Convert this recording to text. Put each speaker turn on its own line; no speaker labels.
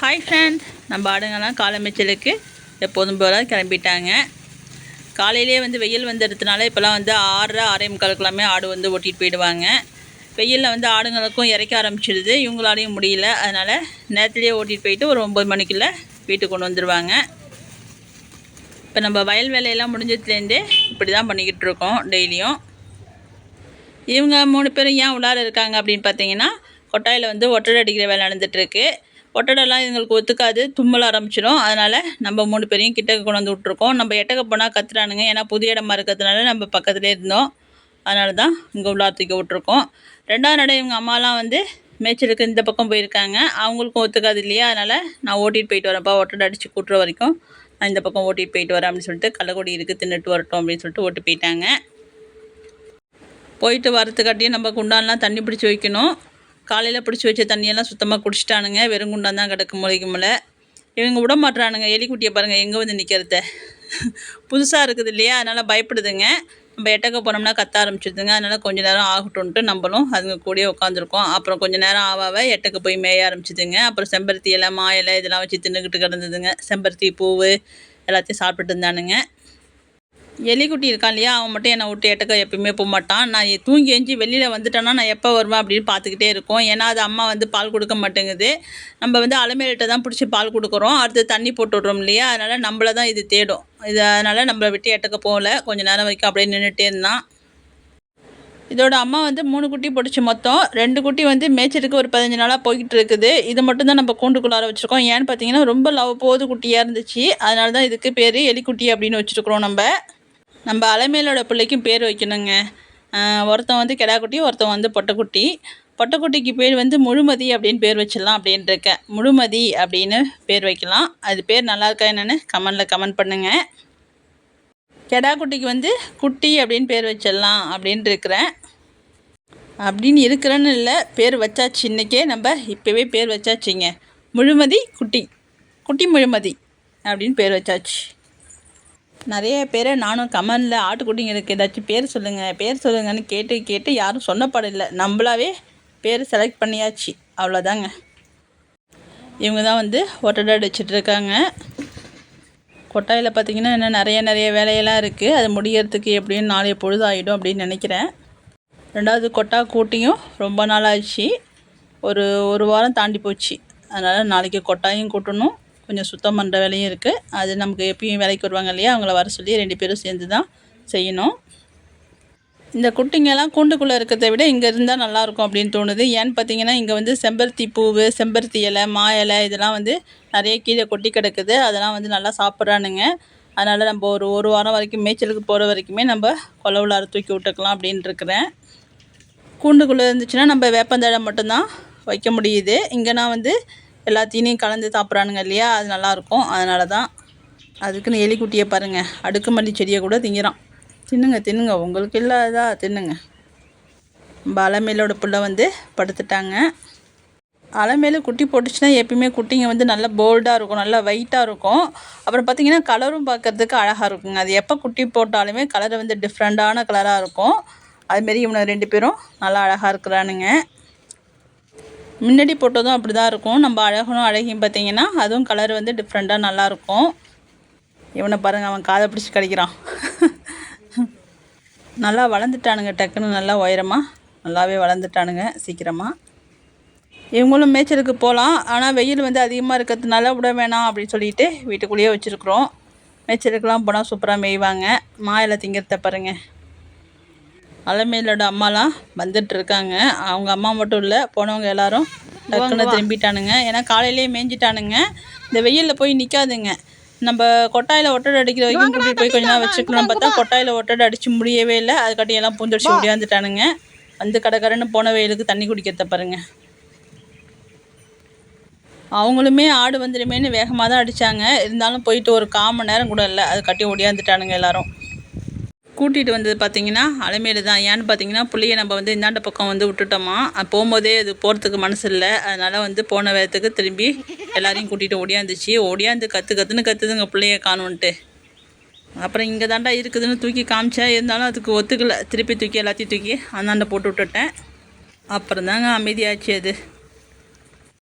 Hi friend நம்ம ஆடுங்கெல்லாம் காலமைச்சலுக்கு எப்போதும் போல கிளம்பிட்டாங்க. காலையிலே வந்து வெயில் வந்துடுறதுனால இப்போலாம் வந்து ஆறரை ஆறே முக்காலுக்கெல்லாமே ஆடு வந்து ஓட்டிகிட்டு போயிடுவாங்க. வெயிலில் வந்து ஆடுங்களுக்கும் இறக்க ஆரம்பிச்சிடுது இவங்களாலையும் முடியல. அதனால் நேரத்துலேயே ஓட்டிகிட்டு போயிட்டு ஒரு ஒம்பது மணிக்குள்ளே வீட்டுக்கு கொண்டு வந்துடுவாங்க இப்போ நம்ம வயல் வேலையெல்லாம் முடிஞ்சதுலேருந்தே இப்படி தான் பண்ணிக்கிட்டு இருக்கோம் டெய்லியும். இவங்க மூணு பேரும் ஏன் உள்ளார இருக்காங்க அப்படின்னு பார்த்தீங்கன்னா கொட்டாயில் வந்து ஒட்டடை அடிக்கிற வேலை நடந்துகிட்ருக்கு ஒட்டடைலாம் இதுங்களுக்கு ஒத்துக்காது தும்மல் ஆரம்பிச்சிடும் அதனால் நம்ம மூணு பேரையும் கிட்டக்க கொண்டு வந்து விட்ருக்கோம் நம்ம எட்டக்க போனால் கத்துறானுங்க. ஏன்னா புது இடமா இருக்கிறதுனால நம்ம பக்கத்துலேயே இருந்தோம். அதனால தான் இங்கே உள்ளார விட்ருக்கோம் ரெண்டாவது நடை இவங்க அம்மாலாம் வந்து மேய்ச்சலுக்கு இந்த பக்கம் போயிருக்காங்க. அவங்களுக்கும் ஒத்துக்காது இல்லையா? அதனால் நான் ஓட்டிகிட்டு போயிட்டு வரேன்ப்பா. ஒட்டடை அடித்து கூட்டுற வரைக்கும் நான் இந்த பக்கம் ஓட்டிகிட்டு போயிட்டு வரேன் அப்படின்னு சொல்லிட்டு கள்ளக்குடி இருக்குது தின்னுட்டு வரட்டும் அப்படின்னு சொல்லிட்டு ஓட்டு போயிட்டாங்க. போயிட்டு வரத்துக்காட்டியும் நம்ம குண்டான்லாம் தண்ணி பிடிச்சி வைக்கணும். காலையில் பிடிச்சி வச்ச தண்ணியெல்லாம் சுத்தமாக குடிச்சிட்டானுங்க. வெறும் குண்டான் தான் கிடக்கு முளைக்குமில்ல இவங்க விட மாட்டுறானுங்க எலிக்குட்டியை பாருங்கள் எங்கே வந்து நிற்கிறத புதுசாக இருக்குது இல்லையா? அதனால் பயப்படுதுங்க. நம்ம எட்டக்க போனோம்னா கத்த ஆரம்பிச்சிடுதுங்க அதனால் கொஞ்சம் நேரம் ஆகட்டும்ன்ட்டு நம்மளும் அதுங்க கூடயே உட்காந்துருக்கோம். அப்புறம் கொஞ்சம் நேரம் ஆவாவ எட்டக்க போய் மேய ஆரம்பிச்சிதுங்க. அப்புறம் செம்பருத்தி இலை மா இலை இதெல்லாம் வச்சு தின்னுக்கிட்டு கிடந்ததுங்க. செம்பருத்தி பூவு எல்லாத்தையும் சாப்பிட்டுட்டு இருந்தானுங்க. எலிக்குட்டி இருக்கான் இல்லையா அவன் மட்டும் என்னை விட்டு எட்டக்க எப்பயுமே போக மாட்டான். நான் தூங்கி எஞ்சி வெளியில் வந்துட்டேன்னா நான் எப்போ வருவேன் அப்படின்னு பார்த்துக்கிட்டே இருக்கோம். ஏன்னா அது அம்மா வந்து பால் கொடுக்க மாட்டேங்குது. நம்ம வந்து அலமேலிட்ட தான் பிடிச்சி பால் கொடுக்குறோம். அடுத்து தண்ணி போட்டு விட்றோம் இல்லையா? அதனால் நம்மளை தான் இது தேடும். இது அதனால் நம்மளை விட்டு எட்டக்க போகல. கொஞ்சம் நேரம் வரைக்கும் அப்படியே நின்றுட்டே இருந்தான். இதோட அம்மா வந்து மூணு குட்டி போட்டுச்சு மொத்தம். ரெண்டு குட்டி வந்து மேய்ச்சலுக்கு ஒரு பதினஞ்சு நாளாக போய்கிட்டு இருக்குது. இது மட்டும் தான் நம்ம கூண்டுக்குள்ளார வச்சுருக்கோம். ஏன்னு பார்த்தீங்கன்னா ரொம்ப லவ் போது குட்டியாக இருந்துச்சு. அதனால தான் இதுக்கு பேர் எலிக்குட்டி அப்படின்னு வச்சுருக்குறோம் நம்ம. நம்ம அலைமையிலோட பிள்ளைக்கும் பேர் வைக்கணுங்க. ஒருத்தன் வந்து கெடாக்குட்டி ஒருத்தன் வந்து பொட்டைக்குட்டி. பொட்டைக்குட்டிக்கு பேர் வந்து முழுமதி அப்படின்னு பேர் வச்சிடலாம் அப்படின்னு இருக்கேன் முழுமதி அப்படின்னு பேர் வைக்கலாம். அது பேர் நல்லா இருக்கா என்னென்னு கமெண்டில் கமெண்ட் பண்ணுங்கள் கெடாக்குட்டிக்கு வந்து குட்டி அப்படின்னு பேர் வச்சிடலாம் அப்படின்னு இருக்கிறேன் அப்படின்னு இருக்கிறேன்னு இல்லை பேர் வச்சாச்சு. இன்றைக்கே நம்ம இப்போவே பேர் வச்சாச்சுங்க. முழுமதி குட்டி. குட்டி முழுமதி அப்படின்னு பேர் வச்சாச்சு. நிறைய பேரை நானும் கமெண்டில் ஆட்டுக்குட்டிங்களுக்கு ஏதாச்சும் பேர் சொல்லுங்கள் பேர் சொல்லுங்கன்னு கேட்டு கேட்டு யாரும் சொன்னப்படலை நம்மளாவே பேர் செலக்ட் பண்ணியாச்சு. அவ்வளோதாங்க இவங்க தான் வந்து ஒட்டடை அடிச்சிட்ருக்காங்க கொட்டாயில் பார்த்திங்கன்னா இன்னும் நிறைய நிறைய வேலையெல்லாம் இருக்குது அது முடியறதுக்கு எப்படியும் நாளைய பொழுது ஆகிடும் அப்படின்னு நினைக்கிறேன். ரெண்டாவது கொட்டா கூட்டியும் ரொம்ப நாள் ஆச்சு ஒரு ஒரு வாரம் தாண்டி போச்சு. அதனால் நாளைக்கு கொட்டாயும் கூட்டணும். கொஞ்சம் சுத்தம் பண்ணுற வேலையும் இருக்குது அது நமக்கு எப்பயும் வேலைக்கு வருவாங்க இல்லையா? அவங்கள வர சொல்லி ரெண்டு பேரும் சேர்ந்து தான் செய்யணும். இந்த குட்டிங்கெல்லாம் கூண்டுக்குள்ளே இருக்கிறத விட இங்கே இருந்தால் நல்லாயிருக்கும் அப்படின்னு தோணுது. ஏன்னு பார்த்தீங்கன்னா இங்கே வந்து செம்பருத்தி பூவு செம்பருத்தி இலை மா இலை இதெல்லாம் வந்து நிறைய கீழே கொட்டி கிடக்குது. அதெல்லாம் வந்து நல்லா சாப்பிட்றானுங்க. அதனால் நம்ம ஒரு ஒரு வாரம் வரைக்கும் மேய்ச்சலுக்கு போகிற வரைக்குமே நம்ம கொலை தூக்கி விட்டுக்கலாம் அப்படின்னு இருக்கிறேன். கூண்டுக்குள்ளே இருந்துச்சுன்னா நம்ம வேப்பந்தழை மட்டும்தான் வைக்க முடியுது. இங்கேனா வந்து எல்லாத்தையும் கலந்து சாப்பிட்றானுங்க இல்லையா? அது நல்லாயிருக்கும். அதனால தான் அதுக்குன்னு எலிக்குட்டியை பாருங்கள் அடுக்குமல்லி செடியை கூட திங்கிறான். தின்னுங்க தின்னுங்க. உங்களுக்கு இல்லாததா? தின்னுங்க. நம்ம அலமேலோட புள்ள வந்து படுத்துட்டாங்க. அலமேலு குட்டி போட்டுச்சுன்னா எப்பயுமே குட்டிங்க வந்து நல்லா போல்டாக இருக்கும் நல்லா வெயிட்டாக இருக்கும். அப்புறம் பார்த்தீங்கன்னா கலரும் பார்க்கறதுக்கு அழகாக இருக்குங்க. அது எப்போ குட்டி போட்டாலுமே கலர் வந்து டிஃப்ரெண்ட்டான கலராக இருக்கும். அதுமாரி இவனை ரெண்டு பேரும் நல்லா அழகாக இருக்கிறானுங்க. முன்னாடி போட்டதும் அப்படி தான் இருக்கும். நம்ம அழகனும் அழகியும் பார்த்தீங்கன்னா அதுவும் கலர் வந்து டிஃப்ரெண்ட்டாக நல்லாயிருக்கும். இவனை பாருங்கள் அவன் காதை பிடிச்சி கிடைக்கிறான். நல்லா வளர்ந்துட்டானுங்க டக்குன்னு நல்லா உயரமாக நல்லாவே வளர்ந்துட்டானுங்க சீக்கிரமாக இவங்களும் மேய்ச்சலுக்கு போகலாம். ஆனால் வெயில் வந்து அதிகமாக இருக்கிறதுனால விட வேணாம் அப்படின்னு சொல்லிட்டு வீட்டுக்குள்ளேயே வச்சுருக்குறோம். மேய்ச்சலுக்கெலாம் போனால் சூப்பராக மேய்வாங்க. மா இலை திங்கிறத பாருங்கள் அலமேலோட அம்மாலாம் வந்துட்டு இருக்காங்க அவங்க அம்மா மட்டும் இல்லை போனவங்க எல்லாரும் டக்குன்னு திரும்பிட்டானுங்க. ஏன்னா காலையிலேயே மேய்ஞ்சிட்டானுங்க. இந்த வெயிலில் போய் நிற்காதுங்க நம்ம கொட்டாயில் ஒட்டடை அடிக்கிற வரைக்கும் கூட்டிகிட்டு போய் கொஞ்ச நேரம் வச்சுக்கலாம் பார்த்தா கொட்டாயில் ஒட்டடை அடித்து முடியவே இல்லை. அதுக்காட்டி எல்லாம் பூந்தடிச்சு ஓடியாந்துட்டானுங்க வந்து கடற்கரைன்னு போன வெயிலுக்கு தண்ணி குடிக்கிறத பாருங்க. அவங்களுமே ஆடு வந்துடுமேன்னு வேகமாக தான் அடித்தாங்க இருந்தாலும் போயிட்டு ஒரு கால் மணி நேரம் கூட இல்லை. அது கட்டி ஓடியாந்துட்டானுங்க எல்லாரும். கூட்டிகிட்டு வந்தது பார்த்தீங்கன்னா அலமேலு தான். ஏன்னு பார்த்தீங்கன்னா புள்ளைய நம்ம வந்து இந்தாண்ட பக்கம் வந்து விட்டுட்டோமா? போகும்போதே அது போகிறதுக்கு மனசு இல்லை. அதனால் வந்து போன வேகத்துக்கு திரும்பி எல்லாரையும் கூட்டிகிட்டு ஓடியாந்துச்சு. ஓடியாந்து கற்று கற்றுன்னு கற்றுதுங்க பிள்ளைய காணுன்ட்டு. அப்புறம் இங்கே தாண்டா இருக்குதுன்னு தூக்கி காமிச்சா இருந்தாலும் அதுக்கு ஒத்துக்கலை. திருப்பி தூக்கி எல்லாத்தையும் தூக்கி அந்தாண்ட போட்டு விட்டுட்டேன். அப்புறம் தாங்க அமைதியாச்சு அது.